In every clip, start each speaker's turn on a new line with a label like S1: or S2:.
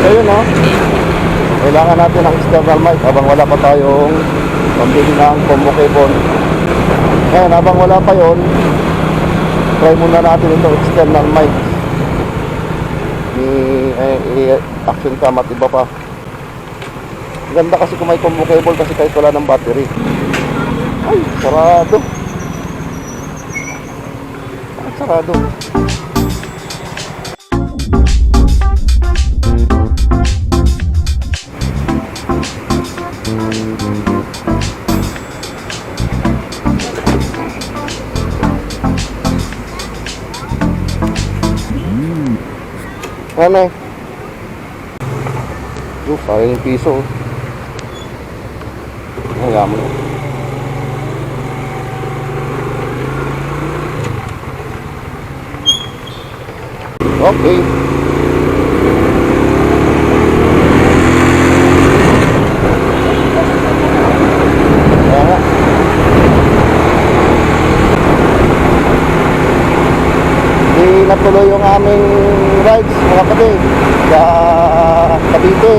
S1: So yun no. Kailangan natin ng external mic habang wala pa tayong pambili ng combo cable. Ngayon, habang wala pa yon, try muna natin ito external mic. Ni eh, eh, action cam at iba pa. Ganda kasi kung may combo cable kasi kahit wala ng battery. Ay, sarado. Ay, sarado. Ano? Oh, sayang yung piso. oh. Hayaan mo. Okay. Natuloy yung aming mga kapatid sa Cavite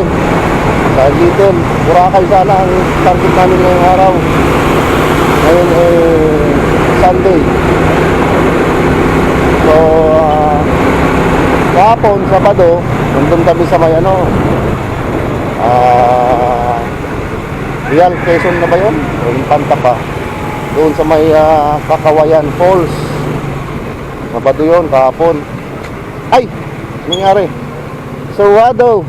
S1: sa Little Boracay sana ang target namin ngayong araw ngayon eh Sunday so uh, kahapon Sabado nandun kami sa may ano ah Real Quezon na ba yun? o Infanta pa doon sa may ah, Kakawayan Falls Sabado yun, kahapon. Ay! Nangyari? Sarado!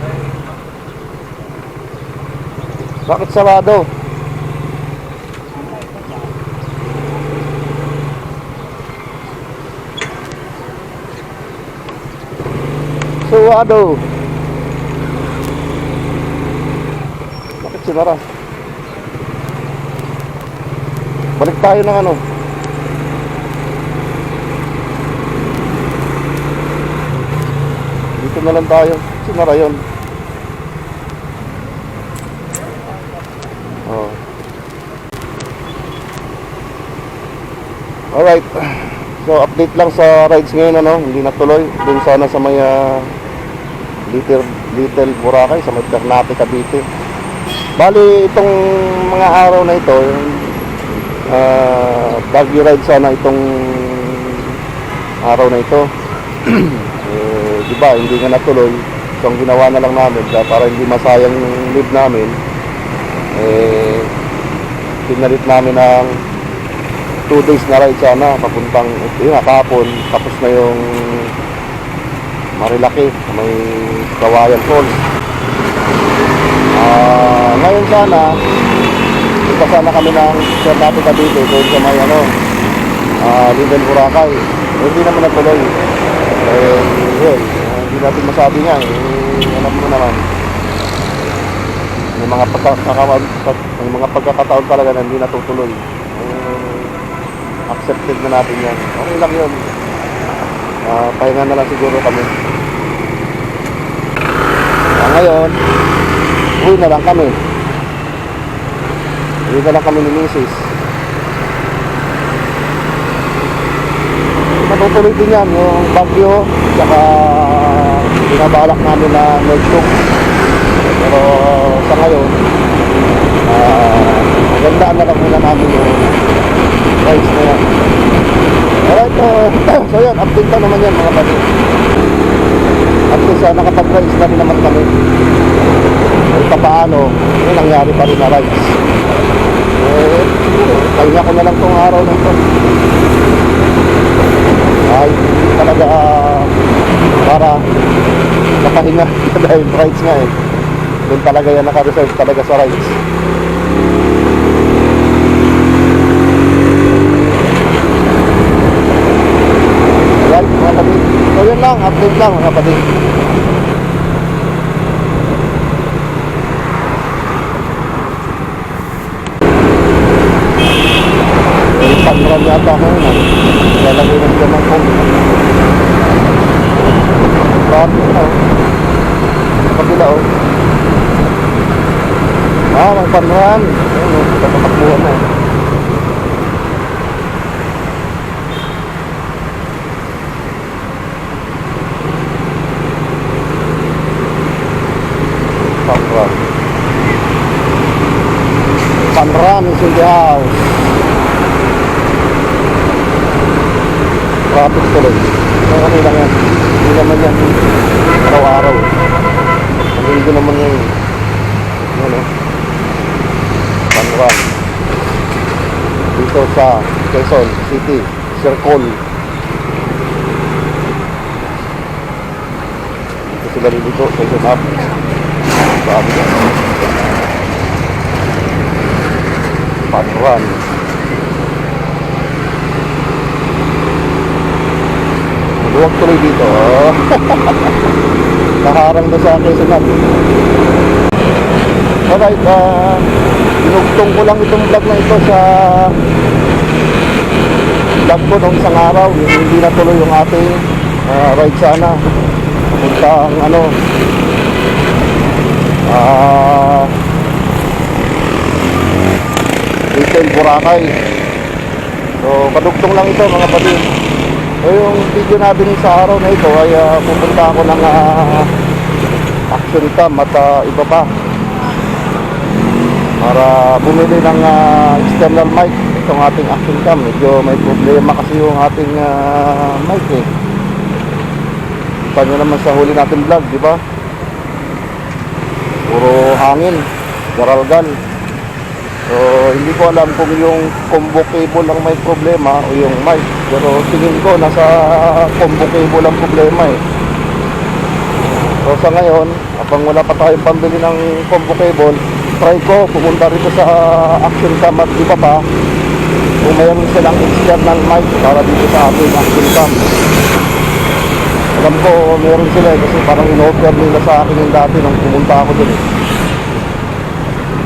S1: Bakit sarado? Sarado! Bakit sinara? Balik tayo ng ano? Dito na lang tayo. Sinara yun. Oh. Alright. So, update lang sa rides ngayon, ano? Hindi natuloy. Doon sana sa may ah, Little, Little Boracay, sa may Ternate, Cavite. Bali, itong mga araw na ito, ah Baguio ride sana itong araw na ito. di ba, hindi nga natuloy. So, ang ginawa na lang namin, para hindi masayang yung namin, eh, pinalit namin ng 2 days na ride sana, papuntang, yun nga, kahapon, tapos na yung Marilaki, may Kawayan Falls. Ah, ngayon sana, punta sana kami ng Ternate Cavite, doon sa may ano, ah, Little Boracay. Hindi naman natuloy. Eh, yun, natin masabi nga. Eh, alam mo naman. May mga pagkakataon, may mga pagkakataon talaga na hindi natutuloy. Eh, accepted na natin yan. Okay lang yun. Ah, pahinga na lang siguro kami. Ah, ngayon, uwi na lang kami. Uwi na lang kami ni Mrs. Matutuloy din yan, yung Baguio, tsaka binabalak namin na Nagtug. Pero sa ngayon, ah, magandaan na lang muna namin yung rides na yan. Alright, uh, so yan, update lang naman yan mga pati. At least uh, nakapag-rides na rin naman kami. Kahit pa paano, may nangyari pa rin na rides. Eh, kaya ko na lang tong araw na ito. Ay, talaga ah, para napahinga dahil rides nga eh. Doon talaga yan naka-reserve talaga sa rides. Right, mga kapatid. So yun lang, update lang mga kapatid. Panran yata ako yun. Lalagay ng gamang. Grabe na oh. Ah, may tatakbuhan na. Panran. Is in the house. Tuloy. Yan. Hindi naman yan araw-araw. Linggo naman yan. Ano? Panran. Dito sa Quezon City. Circle. Dito sila dito. Quezon Up. Sabi ko. Panran. Luwag tuloy dito. Nakaharang na sa Quezon Up. Alright, ah, dinugtong ko lang itong vlog na ito sa vlog ko nung isang araw. Yung hindi natuloy yung ating ah, ride sana. Punta ang ano, ah, Retail Boracay. So, kadugtong lang ito mga pati. Yung video natin sa araw na ito ay ah, pupunta ako ng ah, action cam at ah, iba pa. Para bumili ng ah, external mic. Itong ating action cam medyo may problema kasi yung ating ah, mic eh. Kita nyo naman sa huli natin vlog di ba? Puro hangin garalgal so hindi ko alam kung yung combo cable lang may problema o yung mic pero tingin ko nasa combo cable ang problema eh So sa ngayon, habang wala pa tayong pambili ng combo cable, try ko pumunta rito sa Action Cam at iba pa kung mayroon silang external mic para dito sa ating Action Cam. Alam ko meron sila eh, kasi parang in-offer nila sa akin yung dati nung pumunta ako dun. eh.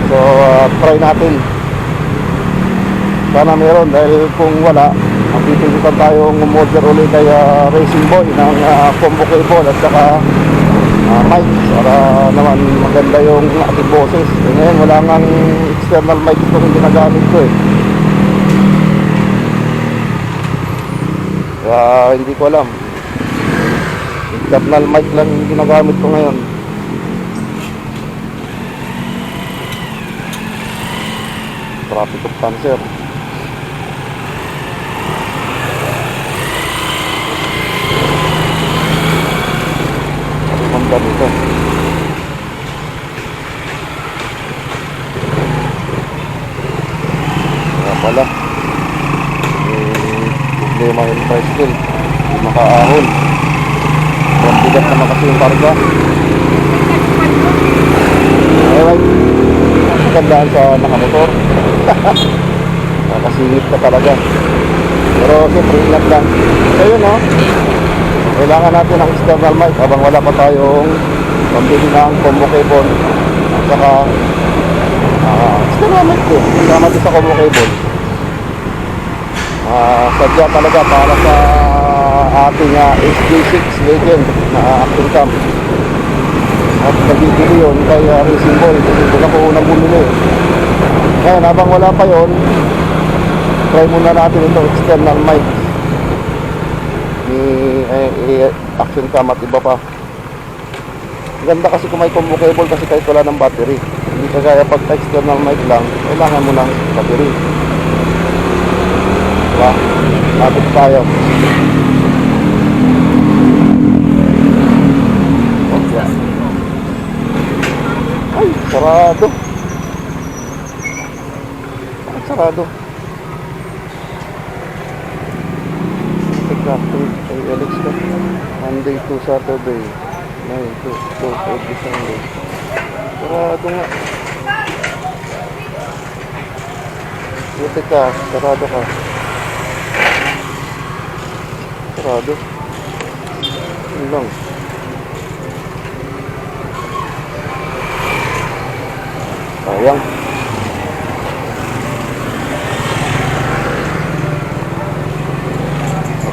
S1: So uh, try natin. Sana meron dahil kung wala, ang pipilitan tayong umorder ulit kay uh, Racing Boy ng uh, combo cable at saka uh, mic para naman maganda yung ating boses. Eh, ngayon wala nga external mic ito yung ginagamit ko eh. Kaya hindi ko alam. External mic lang yung ginagamit ko ngayon. Traffic of cancer. Bang ganito? Kaya pala. Eh, problema yung tricycle. Hindi makaahon. Ang bigat naman kasi yung karga. Alright. Magandaan sa nakamotor. Nakasingit ka talaga. Pero siyempre ingat lang. So yun no. Kailangan natin ng external mic habang wala pa tayong pambili ng combo cable. At saka ah, external mic din. Kasama din sa combo cable. Ah, sadya talaga para sa ating ah, SG6 Legend na action cam. At nabibili yun kay uh, Racing Boy kasi doon ako unang bumili. Ngayon, habang wala pa yon try muna natin ito external mic ni eh, eh, action cam at iba pa. Ganda kasi kung may combo cable kasi kahit wala ng battery. Hindi kagaya pag external mic lang, kailangan mo ng battery. Diba? Lapit tayo. Okay. Ay, sarado. Sarado? Teka, ay Alex ka. Monday to Saturday. 9 to 12 every Sunday. Sarado nga. Buti ka, sarado ka. Sarado. Yun lang. Sayang.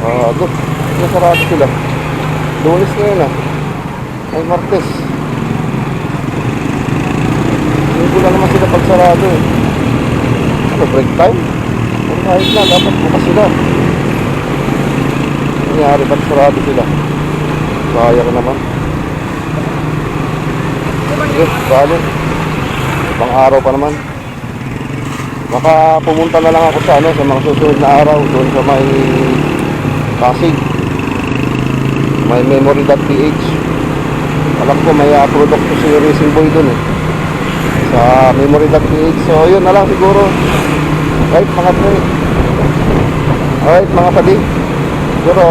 S1: Sarado. Kaya sarado sila. Lunes na yun ah. Ay Martes. Hindi na naman sila pagsarado eh. Ano, break time? Kung kahit na, dapat bukas sila. Nangyari ba't sarado sila? Sayang naman. Sige, bali. Ibang araw pa naman. Baka pumunta na lang ako sa ano, sa mga susunod na araw doon sa may Pasig. May memory.ph. Alam ko may uh, product ko si Racing Boy doon eh. Sa memory.ph. So yun na lang siguro. Right mga pre. Alright mga padi. Siguro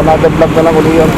S1: another vlog na lang uli yun.